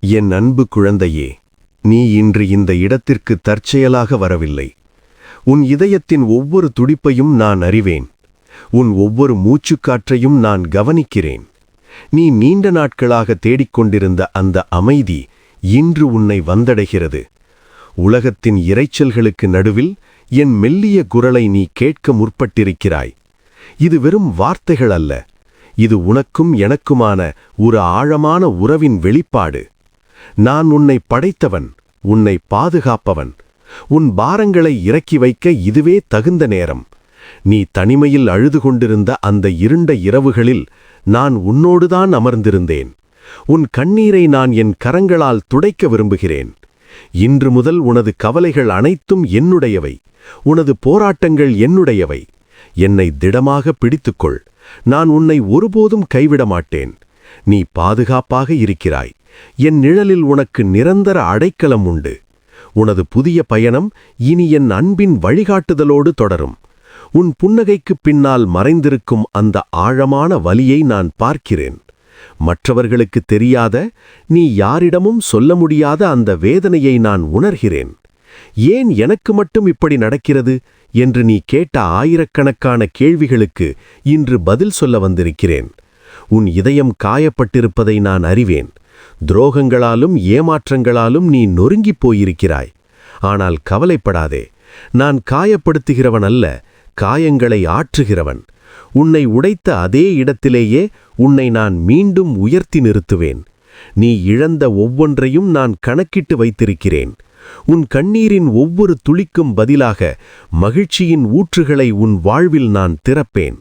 என் அன்பு குழந்தையே நீ இன்று இந்த இடத்திற்கு தற்செயலாக வரவில்லை. உன் இதயத்தின் ஒவ்வொரு துடிப்பையும் நான் அறிவேன். உன் ஒவ்வொரு மூச்சுக்காற்றையும் நான் கவனிக்கிறேன். நீ நீண்ட நாட்களாக தேடிக்கொண்டிருந்த அந்த அமைதி இன்று உன்னை வந்தடைகிறது. உலகத்தின் இரைச்சல்களுக்கு நடுவில் என் மெல்லிய குரலை நீ கேட்க முற்பட்டிருக்கிறாய். இது வெறும் வார்த்தைகள் அல்ல. இது உனக்கும் எனக்குமான ஒரு ஆழமான உறவின் வெளிப்பாடு. நான் உன்னை படைத்தவன் உன்னை பாதுகாப்பவன். உன் பாரங்களை இறக்கி வைக்க இதுவே தகுந்த நேரம். நீ தனிமையில் அழுது கொண்டிருந்த அந்த இருண்ட இரவுகளில் நான் உன்னோடுதான் அமர்ந்திருந்தேன். உன் கண்ணீரை நான் என் கரங்களால் துடைக்க விரும்புகிறேன். இன்று முதல் உனது கவலைகள் அனைத்தும் என்னுடையவை. உனது போராட்டங்கள் என்னுடையவை. என்னை திடமாக பிடித்துக்கொள். நான் உன்னை ஒருபோதும் கைவிட மாட்டேன் நீ பாதுகாப்பாக இருக்கிறாய். என் நிழலில் உனக்கு நிரந்தர அடைக்கலம் உண்டு. உனது புதிய பயணம் இனி என் அன்பின் வழிகாட்டுதலோடு தொடரும். உன் புன்னகைக்குப் பின்னால் மறைந்திருக்கும் அந்த ஆழமான வலியை நான் பார்க்கிறேன். மற்றவர்களுக்கு தெரியாத நீ யாரிடமும் சொல்ல முடியாத அந்த வேதனையை நான் உணர்கிறேன். ஏன் எனக்கு மட்டும் இப்படி நடக்கிறது என்று நீ கேட்ட ஆயிரக்கணக்கான கேள்விகளுக்கு இன்று பதில் சொல்ல வந்திருக்கிறேன். உன் இதயம் காயப்பட்டிருப்பதை நான் அறிவேன். துரோகங்களாலும் ஏமாற்றங்களாலும் நீ நொறுங்கிப் போயிருக்கிறாய். ஆனால் கவலைப்படாதே நான் காயப்படுத்துகிறவன் அல்ல காயங்களை ஆற்றுகிறவன். உன்னை உடைத்த அதே இடத்திலேயே உன்னை நான் மீண்டும் உயர்த்தி நிறுத்துவேன். நீ இழந்த ஒவ்வொன்றையும் நான் கணக்கிட்டு வைத்திருக்கிறேன். உன் கண்ணீரின் ஒவ்வொரு துளிக்கும் பதிலாக மகிழ்ச்சியின் ஊற்றுகளை உன் வாழ்வில் நான் திறப்பேன்.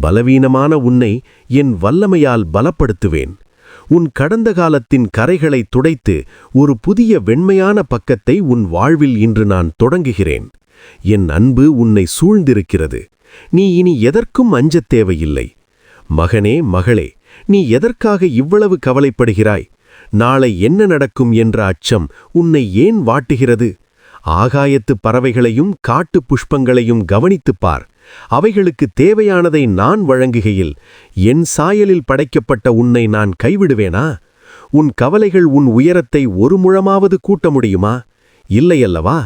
பலவீனமான உன்னை என் வல்லமையால் பலப்படுத்துவேன். உன் கடந்த காலத்தின் கரைகளை துடைத்து ஒரு புதிய வெண்மையான பக்கத்தை உன் வாழ்வில் இன்று நான் தொடங்குகிறேன். என் அன்பு உன்னை சூழ்ந்திருக்கிறது. நீ இனி எதற்கும் அஞ்சத் தேவையில்லை. மகனே மகளே நீ எதற்காக இவ்வளவு கவலைப்படுகிறாய்? நாளை என்ன நடக்கும் என்ற அச்சம் உன்னை ஏன் வாட்டுகிறது? ஆகாயத்து பறவைகளையும் காட்டு புஷ்பங்களையும் கவனித்துப் பார். அவைகளுக்கு தேவையானதை நான் வழங்குகையில் என் சாயலில் படைக்கப்பட்ட உன்னை நான் கைவிடுவேனா? உன் கவலைகள் உன் உயரத்தை ஒரு முழமாவது கூட்ட முடியுமா? இல்லையல்லவா?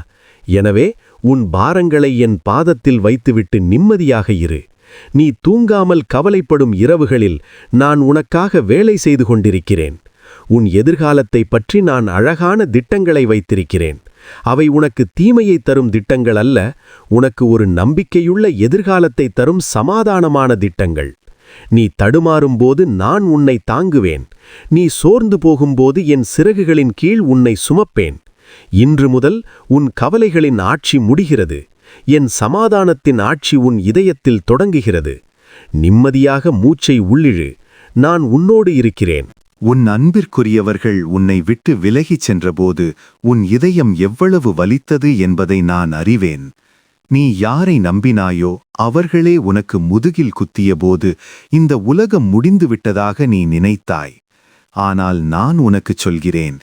எனவே உன் பாரங்களை என் பாதத்தில் வைத்துவிட்டு நிம்மதியாக இரு. நீ தூங்காமல் கவலைப்படும் இரவுகளில் நான் உனக்காக வேலை செய்து கொண்டிருக்கிறேன். உன் எதிர்காலத்தை பற்றி நான் அழகான திட்டங்களை வைத்திருக்கிறேன். அவை உனக்கு தீமையை தரும் திட்டங்கள் அல்ல உனக்கு ஒரு நம்பிக்கையுள்ள எதிர்காலத்தை தரும் சமாதானமான திட்டங்கள். நீ தடுமாறும்போது நான் உன்னை தாங்குவேன். நீ சோர்ந்து போகும்போது என் சிறகுகளின் கீழ் உன்னை சுமப்பேன். இன்று முதல் உன் கவலைகளின் ஆட்சி முடிகிறது. என் சமாதானத்தின் ஆட்சி உன் இதயத்தில் தொடங்குகிறது. நிம்மதியாக மூச்சை உள்ளிழு. நான் உன்னோடு இருக்கிறேன். உன் அன்பிற்குரியவர்கள் உன்னை விட்டு விலகிச் சென்றபோது உன் இதயம் எவ்வளவு வலித்தது என்பதை நான் அறிவேன். நீ யாரை நம்பினாயோ அவர்களே உனக்கு முதுகில் குத்தியபோது இந்த உலகம் முடிந்துவிட்டதாக நீ நினைத்தாய். ஆனால் நான் உனக்குச் சொல்கிறேன்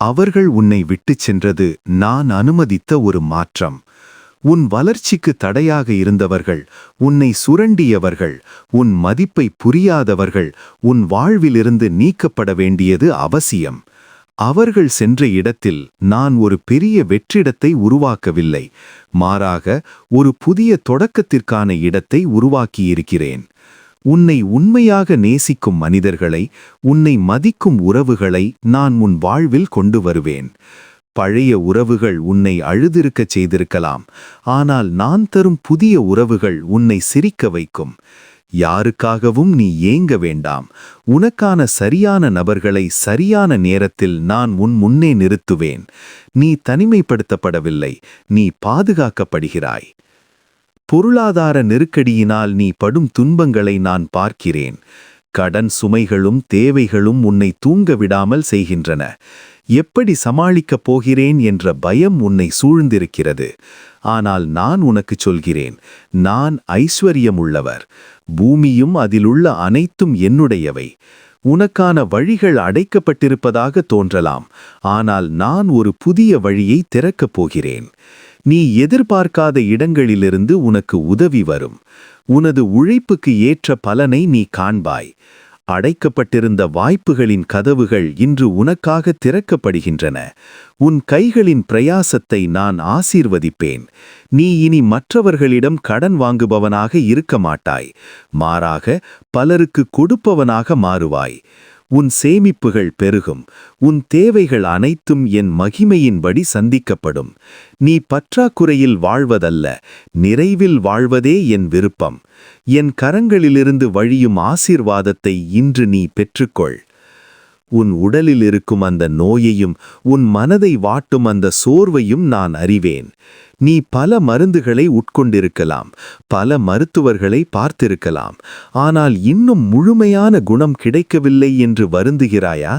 அவர்கள் உன்னை விட்டுச் சென்றது நான் அனுமதித்த ஒரு மாற்றம். உன் வளர்ச்சிக்கு தடையாக இருந்தவர்கள் உன்னை சுரண்டியவர்கள் உன் மதிப்பை புரியாதவர்கள் உன் வாழ்விலிருந்து நீக்கப்பட வேண்டியது அவசியம். அவர்கள் சென்ற இடத்தில் நான் ஒரு பெரிய வெற்றிடத்தை உருவாக்கவில்லை. மாறாக ஒரு புதிய தொடக்கத்திற்கான இடத்தை உருவாக்கியிருக்கிறேன். உன்னை உண்மையாக நேசிக்கும் மனிதர்களை உன்னை மதிக்கும் உறவுகளை நான் உன் வாழ்வில் கொண்டு வருவேன். பழைய உறவுகள் உன்னை அழுதிருக்கச் செய்திருக்கலாம். ஆனால் நான் தரும் புதிய உறவுகள் உன்னை சிரிக்க வைக்கும். யாருக்காகவும் நீ ஏங்க வேண்டாம். உனக்கான சரியான நபர்களை சரியான நேரத்தில் நான் உன் முன்னே நிறுத்துவேன். நீ தனிமைப்படுத்தப்படவில்லை. நீ பாதுகாக்கப்படுகிறாய். பொருளாதார நெருக்கடியினால் நீ படும் துன்பங்களை நான் பார்க்கிறேன். கடன் சுமைகளும் தேவைகளும் உன்னை தூங்க விடாமல் செய்கின்றன. எப்படி சமாளிக்கப் போகிறேன் என்ற பயம் உன்னை சூழ்ந்திருக்கிறது. ஆனால் நான் உனக்கு சொல்கிறேன் நான் ஐஸ்வர்யமுள்ளவர். பூமியும் அதிலுள்ள அனைத்தும் என்னுடையவை. உனக்கான வழிகள் அடைக்கப்பட்டிருப்பதாக தோன்றலாம். ஆனால் நான் ஒரு புதிய வழியை திறக்கப் போகிறேன். நீ எதிர்பார்க்காத இடங்களிலிருந்து உனக்கு உதவி வரும். உனது உழைப்புக்கு ஏற்ற பலனை நீ காண்பாய். அடைக்கப்பட்டிருந்த வாய்ப்புகளின் கதவுகள் இன்று உனக்காக திறக்கப்படுகின்றன. உன் கைகளின் பிரயாசத்தை நான் ஆசீர்வதிப்பேன். நீ இனி மற்றவர்களிடம் கடன் வாங்குபவனாக இருக்க மாட்டாய். மாறாக பலருக்கு கொடுப்பவனாக மாறுவாய். உன் சேமிப்புகள் பெருகும். உன் தேவைகள் அனைத்தும் என் மகிமையின்படி சந்திக்கப்படும். நீ பற்றாக்குறையில் வாழ்வதல்ல நிறைவில் வாழ்வதே என் விருப்பம். என் கரங்களிலிருந்து வழியும் ஆசீர்வாதத்தை இன்று நீ பெற்றுக்கொள். உன் உடலில் இருக்கும் அந்த நோயையும் உன் மனதை வாட்டும் அந்த சோர்வையும் நான் அறிவேன். நீ பல மருந்துகளை உட்கொண்டிருக்கலாம் பல மருத்துவர்களை பார்த்திருக்கலாம். ஆனால் இன்னும் முழுமையான குணம் கிடைக்கவில்லை என்று வருந்துகிறாயா?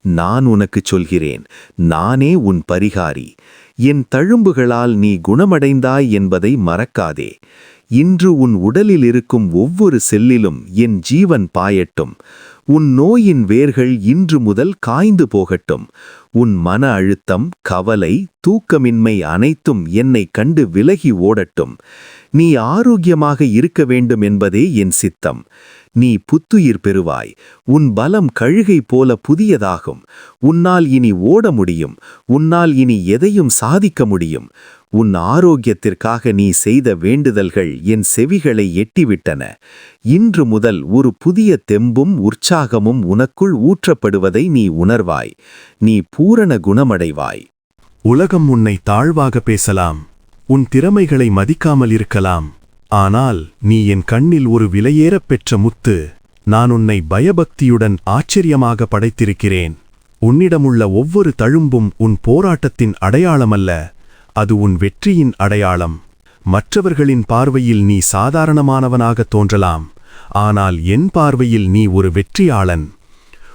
நான் உனக்குச் சொல்கிறேன் நானே உன் பரிகாரி. என் தழும்புகளால் நீ குணமடைந்தாய் என்பதை மறக்காதே. இன்று உன் உடலில் இருக்கும் ஒவ்வொரு செல்லிலும் என் ஜீவன் பாயட்டும். உன் நோயின் வேர்கள் இன்று முதல் காய்ந்து போகட்டும். உன் மன அழுத்தம் கவலை தூக்கமின்மை அனைத்தும் என்னை கண்டு விலகி ஓடட்டும். நீ ஆரோக்கியமாக இருக்க வேண்டும் என்பதே என் சித்தம். நீ புத்துயிர் பெறுவாய். உன் பலம் கழுகை போல புதியதாகும். உன்னால் இனி ஓட முடியும். உன்னால் இனி எதையும் சாதிக்க முடியும். உன் ஆரோக்கியத்திற்காக நீ செய்த வேண்டுதல்கள் என் செவிகளை எட்டிவிட்டன. இன்று முதல் ஒரு புதிய தெம்பும் உற்சாகமும் உனக்குள் ஊற்றப்படுவதை நீ உணர்வாய். நீ பூரண குணமடைவாய். உலகம் உன்னை தாழ்வாக பேசலாம். உன் திறமைகளை மதிக்காமல் இருக்கலாம். ஆனால் நீ என் கண்ணில் ஒரு விலையேறப் பெற்ற முத்து நான் உன்னை பயபக்தியுடன் ஆச்சரியமாக படைத்திருக்கிறேன். உன்னிடமுள்ள ஒவ்வொரு தழும்பும் உன் போராட்டத்தின் அடையாளமல்ல அது உன் வெற்றியின் அடையாளம். மற்றவர்களின் பார்வையில் நீ சாதாரணமானவனாக தோன்றலாம் ஆனால் என் பார்வையில் நீ ஒரு வெற்றியாளன்.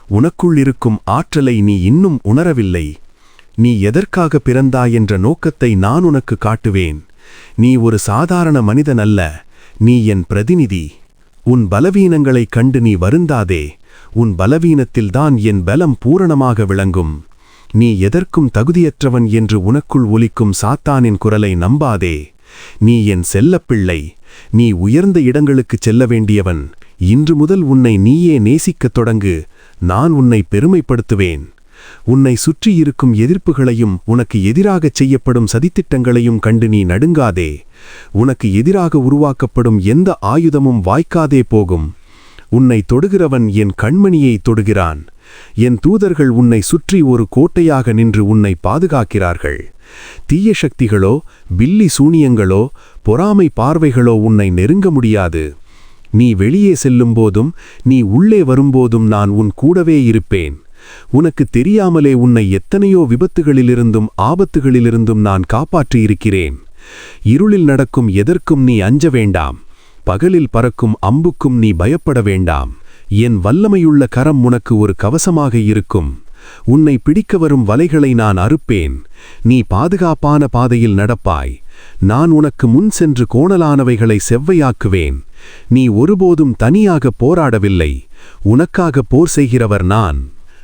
உனக்குள் இருக்கும் ஆற்றலை நீ இன்னும் உணரவில்லை. நீ எதற்காக பிறந்தாய் என்ற நோக்கத்தை நான் உனக்கு காட்டுவேன். நீ ஒரு சாதாரண மனிதன் அல்ல நீ என் பிரதிநிதி. உன் பலவீனங்களைக் கண்டு நீ வருந்தாதே உன் பலவீனத்தில்தான் என் பலம் பூரணமாக விளங்கும். நீ எதற்கும் தகுதியற்றவன் என்று உனக்குள் ஒலிக்கும் சாத்தானின் குரலை நம்பாதே. நீ என் செல்லப்பிள்ளை நீ உயர்ந்த இடங்களுக்குச் செல்ல வேண்டியவன். இன்று முதல் உன்னை நீயே நேசிக்கத் தொடங்கு நான் உன்னை பெருமைப்படுத்துவேன். உன்னை சுற்றியிருக்கும் எதிர்ப்புகளையும் உனக்கு எதிராகச் செய்யப்படும் சதித்திட்டங்களையும் கண்டு நீ நடுங்காதே. உனக்கு எதிராக உருவாக்கப்படும் எந்த ஆயுதமும் வாய்க்காதே போகும். உன்னை தொடுகிறவன் என் கண்மணியை தொடுகிறான். என் தூதர்கள் உன்னை சுற்றி ஒரு கோட்டையாக நின்று உன்னை பாதுகாக்கிறார்கள். தீய சக்திகளோ பில்லி சூனியங்களோ பொறாமை பார்வைகளோ உன்னை நெருங்க முடியாது. நீ வெளியே செல்லும்போதும் நீ உள்ளே வரும்போதும் நான் உன் கூடவே இருப்பேன். உனக்கு தெரியாமலே உன்னை எத்தனையோ விபத்துகளிலிருந்தும் ஆபத்துகளிலிருந்தும் நான் காப்பாற்றியிருக்கிறேன். இருளில் நடக்கும் எதற்கும் நீ அஞ்ச வேண்டாம். பகலில் பறக்கும் அம்புக்கும் நீ பயப்பட வேண்டாம். என் வல்லமையுள்ள கரம் உனக்கு ஒரு கவசமாக இருக்கும். உன்னை பிடிக்க வரும் வலைகளை நான் அறுப்பேன். நீ பாதுகாப்பான பாதையில் நடப்பாய். நான் உனக்கு முன் சென்று கோணலானவைகளை செவ்வையாக்குவேன். நீ ஒருபோதும் தனியாக போராடவில்லை. உனக்காக போர் செய்கிறவர் நான்.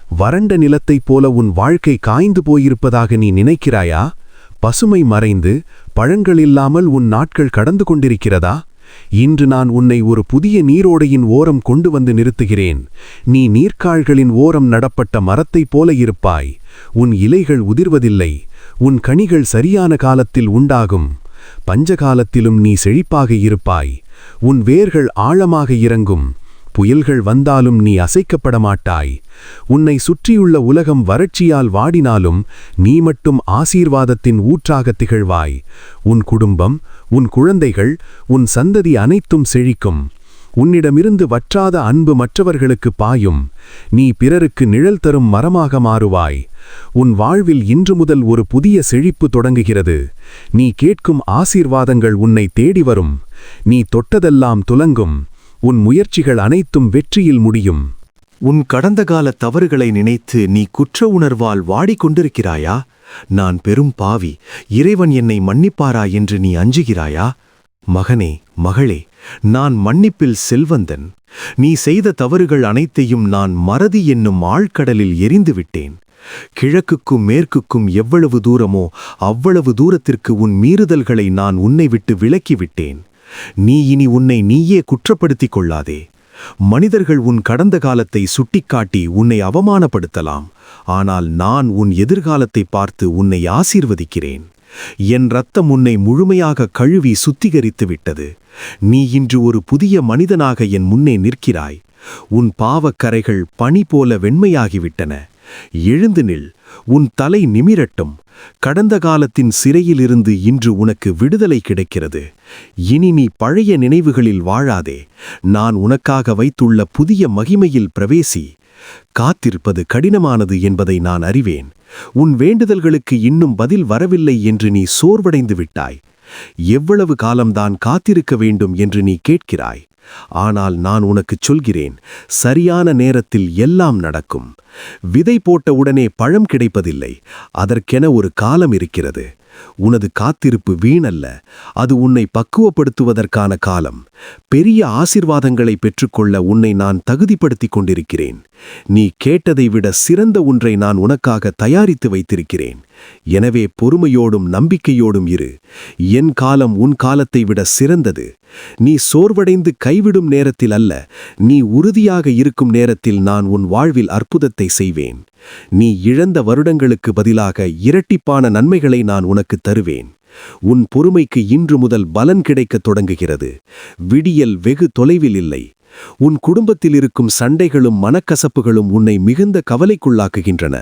வறண்ட நிலத்தைப் போல உன் வாழ்க்கை காய்ந்து போயிருப்பதாக நீ நினைக்கிறாயா? பசுமை மறைந்து பழங்கள் இல்லாமல் உன் நாட்கள் கடந்து கொண்டிருக்கிறதா? இன்று நான் உன்னை ஒரு புதிய நீரோடையின் ஓரம் கொண்டு வந்து நிறுத்துகிறேன். நீ நீர்க்கால்களின் ஓரம் நடப்பட்ட மரத்தைப் போல இருப்பாய். உன் இலைகள் உதிர்வதில்லை. உன் கனிகள் சரியான காலத்தில் உண்டாகும். பஞ்சகாலத்திலும் நீ செழிப்பாக இருப்பாய். உன் வேர்கள் ஆழமாக இறங்கும். புயல்கள் வந்தாலும் நீ அசைக்கப்பட மாட்டாய் உன்னை சுற்றியுள்ள உலகம் வறட்சியால் வாடினாலும் நீ மட்டும் ஆசீர்வாதத்தின் ஊற்றாகத் திகழ்வாய். உன் குடும்பம் உன் குழந்தைகள் உன் சந்ததி அனைத்தும் செழிக்கும். உன்னிடமிருந்து வற்றாத அன்பு மற்றவர்களுக்கு பாயும். நீ பிறருக்கு நிழல் தரும் மரமாக மாறுவாய். உன் வாழ்வில் இன்று முதல் ஒரு புதிய செழிப்பு தொடங்குகிறது. நீ கேட்கும் ஆசீர்வாதங்கள் உன்னை தேடி வரும். நீ தொட்டதெல்லாம் துலங்கும். உன் முயற்சிகள் அனைத்தும் வெற்றியில் முடியும். உன் கடந்த கால தவறுகளை நினைத்து நீ குற்ற உணர்வால் வாடிக்கொண்டிருக்கிறாயா? நான் பெரும் பாவி இறைவன் என்னை மன்னிப்பாரா என்று நீ அஞ்சுகிறாயா? மகனே மகளே நான் மன்னிப்பில் செல்வந்தன். நீ செய்த தவறுகள் அனைத்தையும் நான் மறதி என்னும் ஆழ்கடலில் எரிந்துவிட்டேன். கிழக்குக்கும் மேற்குக்கும் எவ்வளவு தூரமோ அவ்வளவு தூரத்திற்கு உன் மீறுதல்களை நான் உன்னை விட்டு விலக்கிவிட்டேன். நீ இனி உன்னை நீயே குற்றப்படுத்திக் கொள்ளாதே மனிதர்கள் உன் கடந்த காலத்தை சுட்டிக்காட்டி உன்னை அவமானப்படுத்தலாம். ஆனால் நான் உன் எதிர்காலத்தை பார்த்து உன்னை ஆசீர்வதிக்கிறேன். என் ரத்தம் உன்னை முழுமையாக கழுவி சுத்திகரித்து விட்டது. நீ இன்று ஒரு புதிய மனிதனாக என் முன்னே நிற்கிறாய். உன் பாவக்கரைகள் பனி போல வெண்மையாகிவிட்டன. எழுந்து நில் உன் தலை நிமிரட்டும். கடந்த காலத்தின் சிறையிலிருந்து இன்று உனக்கு விடுதலை கிடைக்கிறது. இனி நீ பழைய நினைவுகளில் வாழாதே. நான் உனக்காக வைத்துள்ள புதிய மகிமையில் பிரவேசி. காத்திருப்பது கடினமானது என்பதை நான் அறிவேன். உன் வேண்டுதல்களுக்கு இன்னும் பதில் வரவில்லை என்று நீ சோர்வடைந்து விட்டாய். எவ்வளவு காலம்தான் காத்திருக்க வேண்டும் என்று நீ கேட்கிறாய். ஆனால் நான் உனக்குச் சொல்கிறேன் சரியான நேரத்தில் எல்லாம் நடக்கும். விதை போட்ட உடனே பழம் கிடைப்பதில்லை அதற்கென ஒரு காலம் இருக்கிறது. உனது காத்திருப்பு வீணல்ல அது உன்னை பக்குவப்படுத்துவதற்கான காலம். பெரிய ஆசிர்வாதங்களை பெற்றுக்கொள்ள உன்னை நான் தகுதிப்படுத்திக் கொண்டிருக்கிறேன். நீ கேட்டதை விட சிறந்த ஒன்றை நான் உனக்காக தயாரித்து வைத்திருக்கிறேன். எனவே பொறுமையோடும் நம்பிக்கையோடும் இரு. என் காலம் உன் காலத்தை விட சிறந்தது. நீ சோர்வடைந்து கைவிடும் நேரத்தில் அல்ல நீ உறுதியாக இருக்கும் நேரத்தில் நான் உன் வாழ்வில் அற்புதத்தை செய்வேன். நீ இழந்த வருடங்களுக்கு பதிலாக இரட்டிப்பான நன்மைகளை நான் உனக்கு தருவேன். உன் பொறுமைக்கு இன்று முதல் பலன் கிடைக்கத் தொடங்குகிறது. விடியல் வெகு தொலைவில் இல்லை. உன் குடும்பத்தில் இருக்கும் சண்டைகளும் மனக்கசப்புகளும் உன்னை மிகுந்த கவலைக்குள்ளாக்குகின்றன.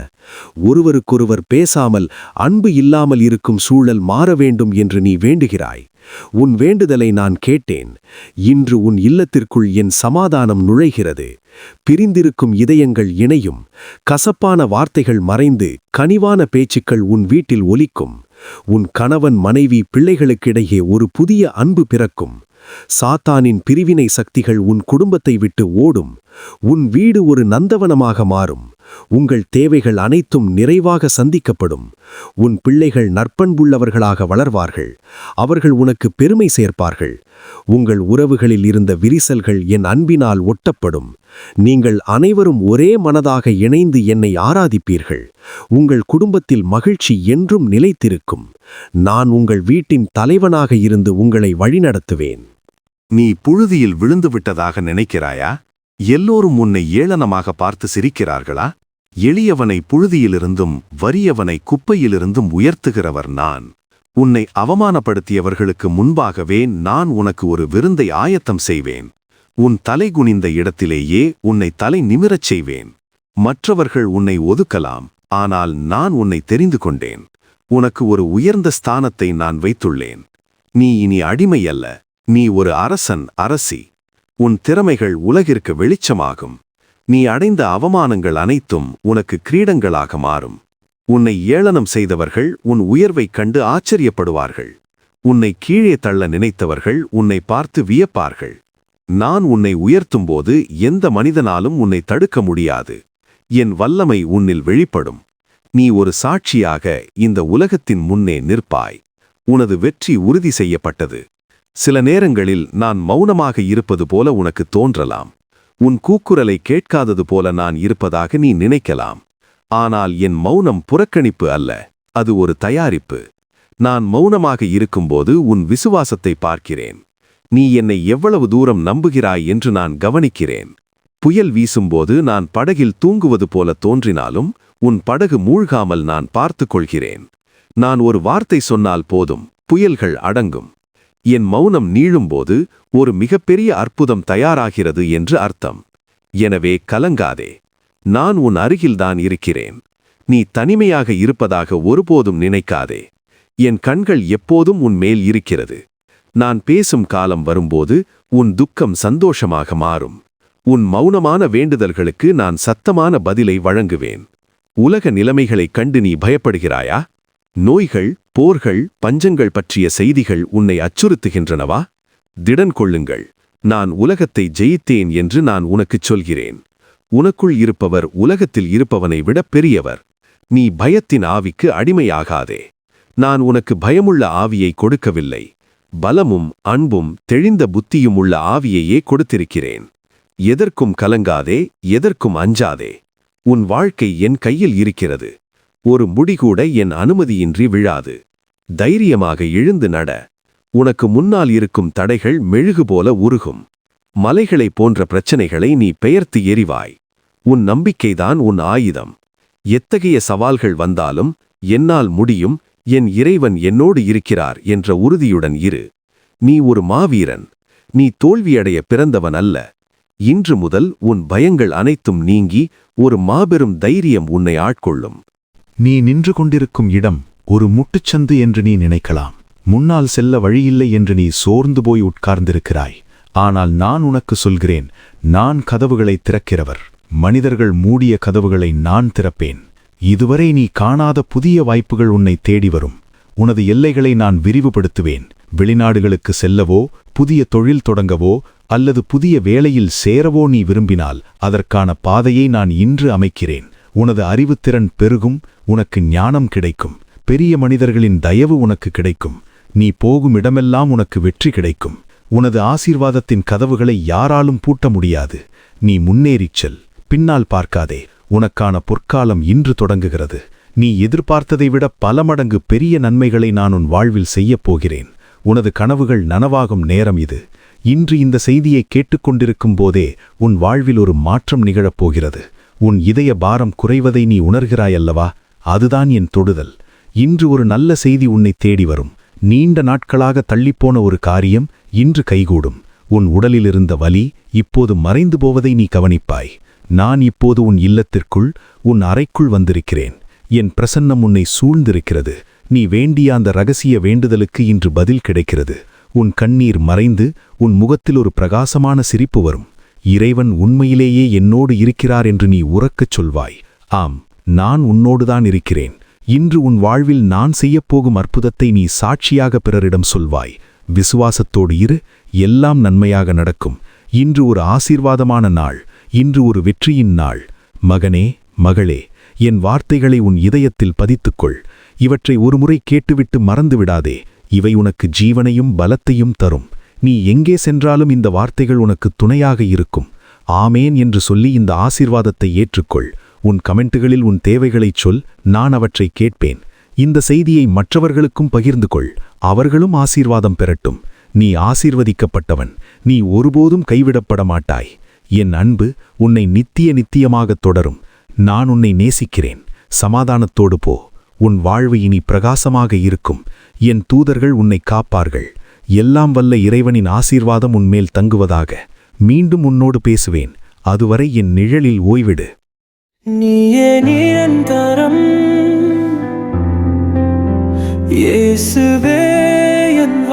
ஒருவருக்கொருவர் பேசாமல் அன்பு இல்லாமல் இருக்கும் சூழல் மாற வேண்டும் என்று நீ வேண்டுகிறாய். உன் வேண்டுதலை நான் கேட்டேன். இன்று உன் இல்லத்திற்குள் என் சமாதானம் நுழைகிறது. பிரிந்திருக்கும் இதயங்கள் இணையும். கசப்பான வார்த்தைகள் மறைந்து கனிவான பேச்சுக்கள் உன் வீட்டில் ஒலிக்கும். உன் கணவன் மனைவி பிள்ளைகளுக்கிடையே ஒரு புதிய அன்பு பிறக்கும். சாத்தானின் பிரிவினை சக்திகள் உன் குடும்பத்தை விட்டு ஓடும். உன் வீடு ஒரு நந்தவனமாக மாறும். உங்கள் தேவைகள் அனைத்தும் நிறைவாக சந்திக்கப்படும். உன் பிள்ளைகள் நற்பண்புள்ளவர்களாக வளர்வார்கள். அவர்கள் உனக்கு பெருமை சேர்ப்பார்கள். உங்கள் உறவுகளில் இருந்த விரிசல்கள் என் அன்பினால் ஒட்டப்படும். நீங்கள் அனைவரும் ஒரே மனதாக இணைந்து என்னை ஆராதிப்பீர்கள். உங்கள் குடும்பத்தில் மகிழ்ச்சி என்றும் நிலைத்திருக்கும். நான் உங்கள் வீட்டின் தலைவனாக இருந்து உங்களை வழிநடத்துவேன். நீ புழுதியில் விழுந்து விட்டதாக நினைக்கிறாயா? எல்லோரும் உன்னை ஏளனமாக பார்த்து சிரிக்கிறார்களா? எளியவனை புழுதியிலிருந்தும் வறியவனை குப்பையிலிருந்தும் உயர்த்துகிறவர் நான். உன்னை அவமானப்படுத்தியவர்களுக்கு முன்பாகவே நான் உனக்கு ஒரு விருந்தை ஆயத்தம் செய்வேன். உன் தலை குனிந்த இடத்திலேயே உன்னை தலை நிமிரச் செய்வேன். மற்றவர்கள் உன்னை ஒதுக்கலாம் ஆனால் நான் உன்னை தெரிந்து கொண்டேன். உனக்கு ஒரு உயர்ந்த ஸ்தானத்தை நான் வைத்துள்ளேன். நீ இனி அடிமை அல்ல நீ ஒரு அரசன் அரசி. உன் திறமைகள் உலகிற்கு வெளிச்சமாகும். நீ அடைந்த அவமானங்கள் அனைத்தும் உனக்கு கிரீடங்களாக மாறும். உன்னை ஏளனம் செய்தவர்கள் உன் உயர்வைக் கண்டு ஆச்சரியப்படுவார்கள். உன்னை கீழே தள்ள நினைத்தவர்கள் உன்னை பார்த்து வியப்பார்கள். நான் உன்னை உயர்த்தும்போது எந்த மனிதனாலும் உன்னை தடுக்க முடியாது. என் வல்லமை உன்னில் வெளிப்படும். நீ ஒரு சாட்சியாக இந்த உலகத்தின் முன்னே நிற்பாய். உனது வெற்றி உறுதி செய்யப்பட்டது. சில நேரங்களில் நான் மௌனமாக இருப்பது போல உனக்கு தோன்றலாம். உன் கூக்குரலை கேட்காதது போல நான் இருப்பதாக நீ நினைக்கலாம். ஆனால் என் மௌனம் புறக்கணிப்பு அல்ல அது ஒரு தயாரிப்பு. நான் மௌனமாக இருக்கும்போது உன் விசுவாசத்தை பார்க்கிறேன். நீ என்னை எவ்வளவு தூரம் நம்புகிறாய் என்று நான் கவனிக்கிறேன். புயல் வீசும்போது நான் படகில் தூங்குவது போல தோன்றினாலும் உன் படகு மூழ்காமல் நான் பார்த்து கொள்கிறேன். நான் ஒரு வார்த்தை சொன்னால் போதும் புயல்கள் அடங்கும். என் மௌனம் நீளும்போது ஒரு மிகப்பெரிய அற்புதம் தயாராகிறது என்று அர்த்தம். எனவே கலங்காதே. நான் உன் அருகில்தான் இருக்கிறேன். நீ தனிமையாக இருப்பதாக ஒருபோதும் நினைக்காதே. என் கண்கள் எப்போதும் உன் மேல் இருக்கிறது. நான் பேசும் காலம் வரும்போது உன் துக்கம் சந்தோஷமாக மாறும். உன் மௌனமான வேண்டுதல்களுக்கு நான் சத்தமான பதிலை வழங்குவேன். உலக நிலைமைகளைக் கண்டு நீ பயப்படுகிறாயா? நோய்கள் போர்கள் பஞ்சங்கள் பற்றிய செய்திகள் உன்னை அச்சுறுத்துகின்றனவா? திடன் கொள்ளுங்கள். நான் உலகத்தை ஜெயித்தேன் என்று நான் உனக்குச் சொல்கிறேன். உனக்குள் இருப்பவர் உலகத்தில் இருப்பவனை விட பெரியவர். நீ பயத்தின் ஆவிக்கு அடிமையாகாதே. நான் உனக்கு பயமுள்ள ஆவியை கொடுக்கவில்லை. பலமும் அன்பும் தெளிந்த புத்தியும் உள்ள ஆவியையே கொடுத்திருக்கிறேன். எதற்கும் கலங்காதே எதற்கும் அஞ்சாதே. உன் வாழ்க்கை என் கையில் இருக்கிறது. ஒரு முடிகூட என் அனுமதியின்றி விழாது. தைரியமாக எழுந்து நட. உனக்கு முன்னால் இருக்கும் தடைகள் மெழுகு போல உருகும். மலைகளைப் போன்ற பிரச்சனைகளை நீ பெயர்த்து எறிவாய். உன் நம்பிக்கைதான் உன் ஆயுதம். எத்தகைய சவால்கள் வந்தாலும் என்னால் முடியும் என் இறைவன் என்னோடு இருக்கிறார் என்ற உறுதியுடன் இரு. நீ ஒரு மாவீரன். நீ தோல்வியடைய பிறந்தவன் அல்ல. இன்று முதல் உன் பயங்கள் அனைத்தும் நீங்கி ஒரு மாபெரும் தைரியம் உன்னை ஆட்கொள்ளும். நீ நின்று கொண்டிருக்கும் இடம் ஒரு முட்டுச்சந்து என்று நீ நினைக்கலாம். முன்னால் செல்ல வழியில்லை என்று நீ சோர்ந்து போய் உட்கார்ந்திருக்கிறாய். ஆனால் நான் உனக்கு சொல்கிறேன் நான் கதவுகளை திறக்கிறவர். மனிதர்கள் மூடிய கதவுகளை நான் திறப்பேன். இதுவரை நீ காணாத புதிய வாய்ப்புகள் உன்னை தேடி வரும். உனது எல்லைகளை நான் விரிவுபடுத்துவேன். வெளிநாடுகளுக்கு செல்லவோ புதிய தொழில் தொடங்கவோ அல்லது புதிய வேலையில் சேரவோ நீ விரும்பினால் அதற்கான பாதையை நான் இன்று அமைக்கிறேன். உனது அறிவுத்திறன் பெருகும் உனக்கு ஞானம் கிடைக்கும். பெரிய மனிதர்களின் தயவு உனக்கு கிடைக்கும். நீ போகும் இடமெல்லாம் உனக்கு வெற்றி கிடைக்கும். உனது ஆசீர்வாதத்தின் கதவுகளை யாராலும் பூட்ட முடியாது. நீ முன்னேறிச் செல். பின்னால் பார்க்காதே. உனக்கான பொற்காலம் இன்று தொடங்குகிறது. நீ எதிர்பார்த்ததை விட பல மடங்கு பெரிய நன்மைகளை நான் உன் வாழ்வில் செய்யப் போகிறேன். உனது கனவுகள் நனவாகும் நேரம் இது. இன்று இந்த செய்தியை கேட்டுக்கொண்டிருக்கும் போதே உன் வாழ்வில் ஒரு மாற்றம் நிகழப் போகிறது. உன் இதய பாரம் குறைவதை நீ உணர்கிறாயல்லவா? அதுதான் என் தொடுதல். இன்று ஒரு நல்ல செய்தி உன்னை தேடி வரும். நீண்ட நாட்களாக தள்ளிப்போன ஒரு காரியம் இன்று கைகூடும். உன் உடலிலிருந்த வலி இப்போது மறைந்து போவதை நீ கவனிப்பாய். நான் இப்போது உன் இல்லத்திற்குள் உன் அறைக்குள் வந்திருக்கிறேன். என் பிரசன்னம் உன்னை சூழ்ந்திருக்கிறது. நீ வேண்டிய அந்த ரகசிய வேண்டுதலுக்கு இன்று பதில் கிடைக்கிறது. உன் கண்ணீர் மறைந்து உன் முகத்தில் ஒரு பிரகாசமான சிரிப்பு வரும். இறைவன் உண்மையிலேயே என்னோடு இருக்கிறார் என்று நீ உறக்கச் சொல்வாய். ஆம் நான் உன்னோடுதான் இருக்கிறேன். இன்று உன் வாழ்வில் நான் செய்யப்போகும் அற்புதத்தை நீ சாட்சியாக பிறரிடம் சொல்வாய். விசுவாசத்தோடு இரு எல்லாம் நன்மையாக நடக்கும். இன்று ஒரு ஆசீர்வாதமான நாள் இன்று ஒரு வெற்றியின் நாள். மகனே மகளே என் வார்த்தைகளை உன் இதயத்தில் பதித்துக்கொள். இவற்றை ஒருமுறை கேட்டுவிட்டு மறந்துவிடாதே. இவை உனக்கு ஜீவனையும் பலத்தையும் தரும். நீ எங்கே சென்றாலும் இந்த வார்த்தைகள் உனக்கு துணையாக இருக்கும். ஆமேன் என்று சொல்லி இந்த ஆசிர்வாதத்தை ஏற்றுக்கொள். உன் கமெண்ட்டுகளில் உன் தேவைகளைச் சொல் நான் அவற்றை கேட்பேன். இந்த செய்தியை மற்றவர்களுக்கும் பகிர்ந்து கொள் அவர்களும் ஆசீர்வாதம் பெறட்டும். நீ ஆசீர்வதிக்கப்பட்டவன். நீ ஒருபோதும் கைவிடப்பட மாட்டாய். என் அன்பு உன்னை நித்திய நித்தியமாகத் தொடரும். நான் உன்னை நேசிக்கிறேன். சமாதானத்தோடு போ. உன் வாழ்வு இனி பிரகாசமாக இருக்கும். என் தூதர்கள் உன்னை காப்பார்கள். எல்லாம் வல்ல இறைவனின் ஆசீர்வாதம் உன்மேல் தங்குவதாக. மீண்டும் உன்னோடு பேசுவேன். அதுவரை என் நிழலில் ஓய்விடு. நீயே நிரந்தரம். இயேசுவே என்